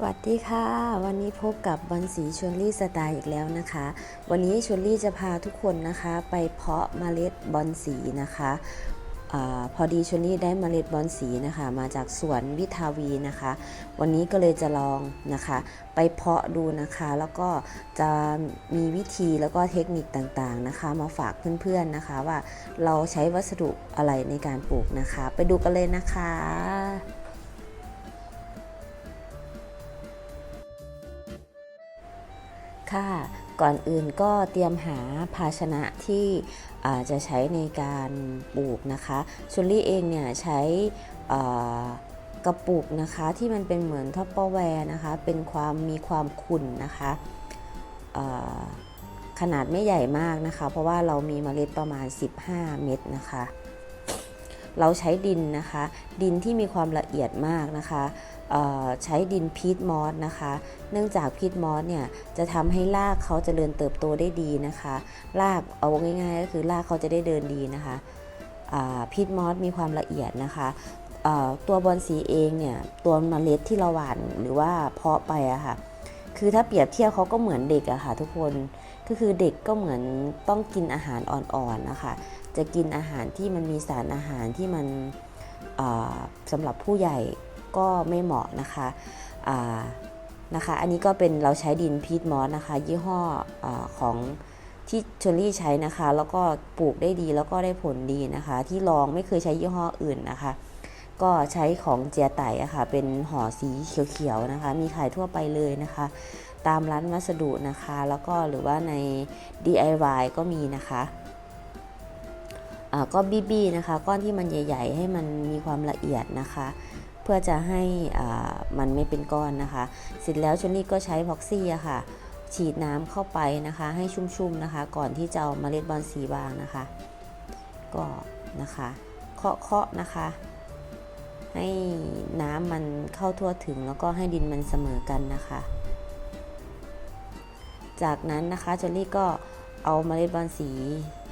สวัสดีค่ะ วันนี้พบกับบอนสีชวนลี่สไตล์อีกแล้วนะคะ วันนี้ชวนลี่จะพาทุกคนนะคะ ไปเพาะเมล็ดบอนสีนะคะอพอดีชวนลี่ได้เมล็ดบอนสีนะคะ มาจากสวนวิทาวีนะคะ วันนี้ก็เลยจะลองนะคะ ไปเพาะดูนะคะ แล้วก็จะมีวิธีแล้วก็เทคนิคต่างๆนะคะ มาฝากเพื่อนๆนะคะ ว่าเราใช้วัสดุอะไรในการปลูกนะคะ ไปดูกันเลยนะคะ ค่ะ ก่อนอื่นก็เตรียมหาภาชนะที่จะใช้ในการปลูกนะคะชุลลี่เองเนี่ยใช้กระปุกนะคะที่มันเป็นเหมือนท็อปเปอร์แวร์นะคะ เป็นความมีความขุ่นนะคะขนาดไม่ใหญ่มากนะคะ เพราะว่าเรามีเมล็ดประมาณ 15 เม็ดนะคะ เราใช้ดินนะคะ ดินที่มีความละเอียดมากนะคะใช้ดินพีทมอสนะคะ เนื่องจากพีทมอสเนี่ยจะทำให้รากเขาจเจริญเติบโตได้ดีนะคะ รากเอาง่ายๆก็คือรากเขาจะได้เดินดีนะคะพีทมอสมีความละเอียดนะคะตัวบอนสีเองเนี่ยตัวมเมล็ดที่เราหว่านหรือว่าเพาะไปอะค่ะคือถ้าเปรียบเทียบเขาก็เหมือนเด็กอะค่ะทุกคน ก็คือเด็กก็เหมือนต้องกินอาหารอ่อนๆนะคะจะกินอาหารที่มันมีสารอาหารที่มันสำหรับผู้ใหญ่ก็ไม่เหมาะนะคะนะคะ อันนี้ก็เป็นเราใช้ดินพีทมอสนะคะ ยี่ห้ออของที่ชลลี่ใช้นะคะ แล้วก็ปลูกได้ดีแล้วก็ได้ผลดีนะคะ ที่ลองไม่เคยใช้ยี่ห้ออื่นนะคะ ก็ใช้ของเจียไตอะค่ะเป็นห่อสีเขียวๆนะคะ มีขายทั่วไปเลยนะคะ ตามร้านวัสดุนะคะ แล้วก็หรือว่าใน DIY ก็มีนะคะก็บีบีนะคะ ก้อนที่มันใหญ่ ๆ ให้มันมีความละเอียดนะคะ เพื่อจะให้มันไม่เป็นก้อนนะคะ เสร็จแล้วชลลี่ก็ใช้พ็อกซี่ค่ะ ฉีดน้ำเข้าไปนะคะ ให้ชุ่มๆนะคะ ก่อนที่จะเอาเมล็ดบอลสีวางนะคะ ก็นะคะเคาะๆนะคะ ให้น้ำมันเข้าทั่วถึงแล้วก็ให้ดินมันเสมอกันนะคะ จากนั้นนะคะจอลี่ก็เอาเมล็ดบอลสี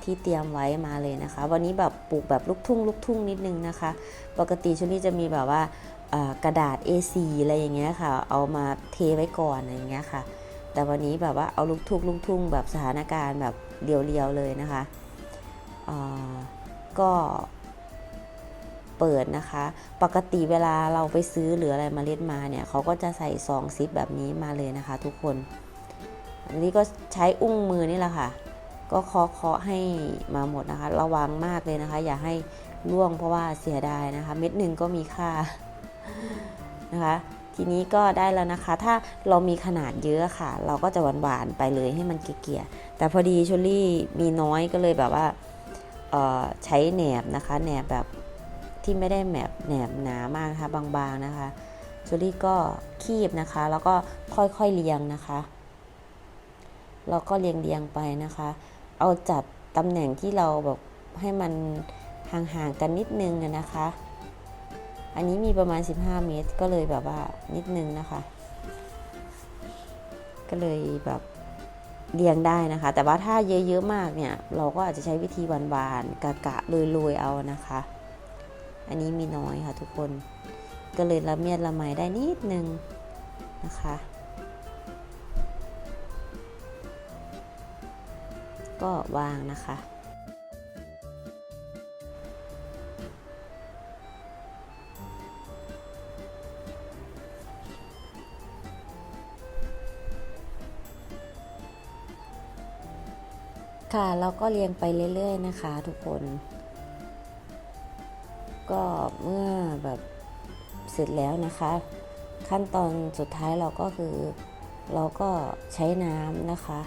ที่เตรียมไว้มาเลยนะคะ วันนี้แบบปลูกแบบลูกทุ่งลูกทุ่งนิดนึงนะคะ ปกติชอลี่จะมีแบบว่ากระดาษ A4 อะไรอย่างเงี้ยค่ะ เอามาเทไว้ก่อนอะไรอย่างเงี้ยค่ะ แต่วันนี้แบบว่าเอาลูกทุ่งลูกทุ่งแบบสถานการณ์แบบเรียวๆเลยนะคะก็เปิดนะคะ ปกติเวลาเราไปซื้อหรืออะไรมาเล็ดมาเนี่ยเขาก็จะใส่ซองซิปแบบนี้มาเลยนะคะ ทุกคน อันนี้ก็ใช้อุ้งมือนี่แหละค่ะ ก็เคาะเคาะให้มาหมดนะคะ ระวังมากเลยนะคะ อย่าให้ร่วงเพราะว่าเสียดายนะคะ เม็ดหนึ่งก็มีค่านะคะ ทีนี้ก็ได้แล้วนะคะ ถ้าเรามีขนาดเยอะค่ะ เราก็จะหวานๆไปเลยให้มันเกลี่ยแต่พอดีชลลี่มีน้อยก็เลยแบบว่าใช้แหนบนะคะแหนบแบบที่ไม่ได้แหนบแหนบหนามากนะคะบางๆนะคะชลลี่ก็คีบนะคะ แล้วก็ค่อยๆเรียงนะคะ เราก็เรียงเรียงไปนะคะ เอาจัดตำแหน่งที่เราแบบให้มันห่างๆกันนิดนึงนะคะ อันนี้มีประมาณ 15 เมตร ก็เลยแบบว่านิดนึงนะคะ ก็เลยแบบเรียงได้นะคะ แต่ว่าถ้าเยอะๆมากเนี่ย เราก็อาจจะใช้วิธีหวานๆกะกะๆโรยๆเอานะคะ อันนี้มีน้อยค่ะทุกคน ก็เลยละเมียดละไมได้นิดนึงนะคะ ก็วางนะคะ ค่ะเราก็เรียงไปเรื่อย ๆ นะคะทุกคน ก็เมื่อแบบเสร็จแล้วนะคะ ขั้นตอนสุดท้ายเราก็คือเราก็ใช้น้ำนะคะ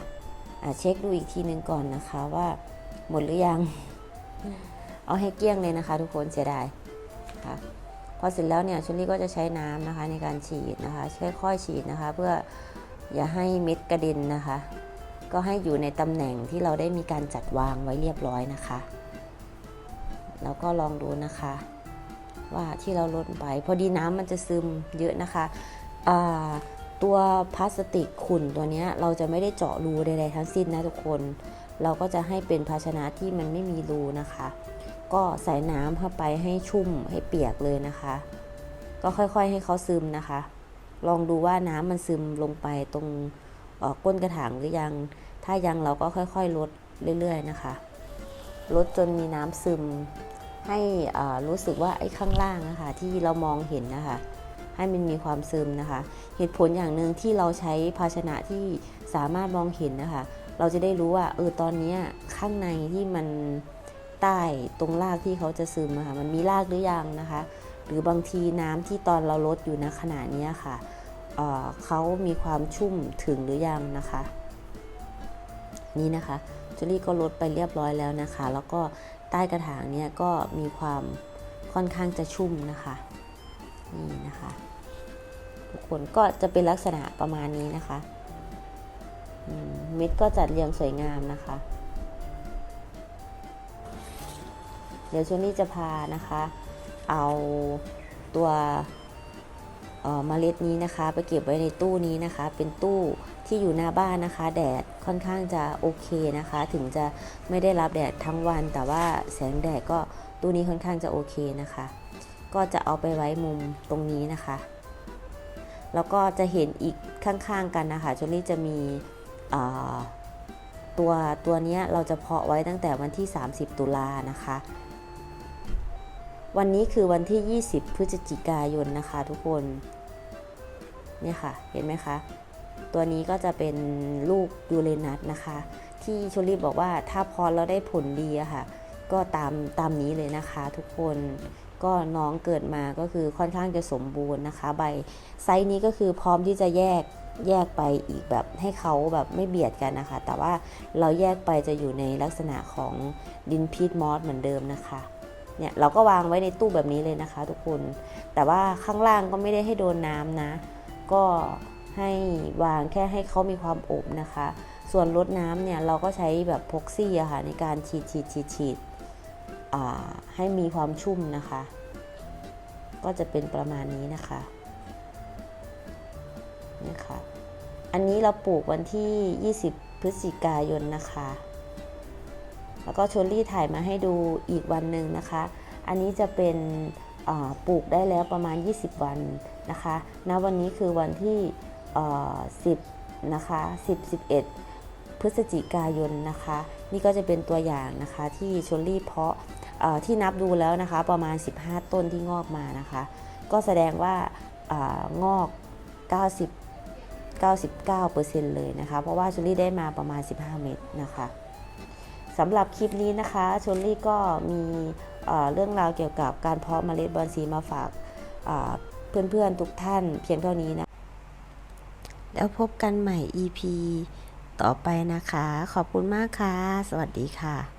เช็คดูอีกทีหนึ่งก่อนนะคะว่าหมดหรือยัง เอาให้เกลี้ยงเลยนะคะ ทุกคนเสียดายค่ะพอเสร็จแล้วเนี่ยชุลี่ก็จะใช้น้ำนะคะในการฉีดนะคะค่อยๆฉีดนะคะ เพื่ออย่าให้เม็ดกระเด็นนะคะ ก็ให้อยู่ในตำแหน่งที่เราได้มีการจัดวางไว้เรียบร้อยนะคะ แล้วก็ลองดูนะคะ ว่าที่เราลดไป พอดีน้ำมันจะซึมเยอะนะคะอ่า ตัวพลาสติกขุ่นตัวนี้เราจะไม่ได้เจาะรูใดๆทั้งสิ้นนะทุกคน เราก็จะให้เป็นภาชนะที่มันไม่มีรูนะคะ ก็ใส่น้ำเข้าไปให้ชุ่มให้เปียกเลยนะคะ ก็ค่อยๆให้เขาซึมนะคะ ลองดูว่าน้ำมันซึมลงไปตรงก้นกระถางหรือยัง ถ้ายังเราก็ค่อยๆลดเรื่อยๆนะคะลดจนมีน้ำซึมให้รู้สึกว่าไอ้ข้างล่างนะคะที่เรามองเห็นนะคะ ให้มันมีความซึมนะคะ เหตุผลอย่างหนึ่งที่เราใช้ภาชนะที่สามารถมองเห็นนะคะ เราจะได้รู้ว่าเออตอนนี้ข้างในที่มันใต้ตรงรากที่เขาจะซึมอะค่ะมันมีรากหรือยังนะคะ หรือบางทีน้ำที่ตอนเราลดอยู่ณขณะนี้ค่ะเออเขามีความชุ่มถึงหรือยังนะคะ นี่นะคะจูลี่ก็ลดไปเรียบร้อยแล้วนะคะ แล้วก็ใต้กระถางเนี่ยก็มีความค่อนข้างจะชุ่มนะคะ นี่นะคะ ทุกคนก็จะเป็นลักษณะประมาณนี้นะคะมเม็ดก็จัดเรียงสวยงามนะคะ เดี๋ยวช่วงนลี่จะพานะคะ เอาตัวเมล็ดนี้นะคะ ไปเก็บไว้ในตู้นี้นะคะ เป็นตู้ที่อยู่หน้าบ้านนะคะ แดดค่อนข้างจะโอเคนะคะ ถึงจะไม่ได้รับแดดทั้งวัน แต่ว่าแสงแดดก็ตู้นี้ค่อนข้างจะโอเคนะคะ ก็จะเอาไปไว้มุมตรงนี้นะคะ แล้วก็จะเห็นอีกข้างๆกันนะคะจนลี่จะมีตัวตัวนี้เราจะเพาะไว้ตั้งแต่วันที่ 30 ตุลานะคะ วันนี้คือวันที่ 20 พฤศจิกายนนะคะทุกคนเนี่ยค่ะเห็นไหมคะ ตัวนี้ก็จะเป็นลูกยูเรนัสนะคะ ที่ชลีบอกว่าถ้าพอเราได้ผลดีอะค่ะ ก็ตามตามนี้เลยนะคะทุกคน ก็น้องเกิดมาก็คือค่อนข้างจะสมบูรณ์นะคะ ใบไซส์นี้ก็คือพร้อมที่จะแยกแยกไปอีกแบบให้เขาแบบไม่เบียดกันนะคะ แต่ว่าเราแยกไปจะอยู่ในลักษณะของดินพีทมอสเหมือนเดิมนะคะเนี่ยเราก็วางไว้ในตู้แบบนี้เลยนะคะ ทุกคน แต่ว่าข้างล่างก็ไม่ได้ให้โดนน้ำนะ ก็ให้วางแค่ให้เขามีความอบนะคะ ส่วนรดน้ำเนี่ยเราก็ใช้แบบพ็อกซี่อะค่ะในการฉีดฉีดฉีดฉีด ให้มีความชุ่มนะคะ ก็จะเป็นประมาณนี้นะคะนี่ค่ะอันนี้เราปลูกวันที่ 20 พฤศจิกายนนะคะ แล้วก็ชลลี่ถ่ายมาให้ดูอีกวันหนึ่งนะคะ อันนี้จะเป็นปลูกได้แล้วประมาณ 20 วันนะคะณวันนี้คือวันที่ 10 นะคะ 10 11 พฤศจิกายนนะคะ นี่ก็จะเป็นตัวอย่างนะคะที่ชลลี่เพาะที่นับดูแล้วนะคะประมาณ 15 ต้นที่งอกมานะคะ ก็แสดงว่าอางอก 90 99%เลยนะคะ เพราะว่าชลลี่ได้มาประมาณ 15 เม็ดนะคะสำหรับคลิปนี้นะคะชลลี่ก็มีเรื่องราวเกี่ยวกับการเพาะเมล็ดบอนซีมาฝากเอ่อเพื่อนๆทุกท่านเพียงเท่านี้นะ แล้วพบกันใหม่ EP ต่อไปนะคะ ขอบคุณมากค่ะ สวัสดีค่ะ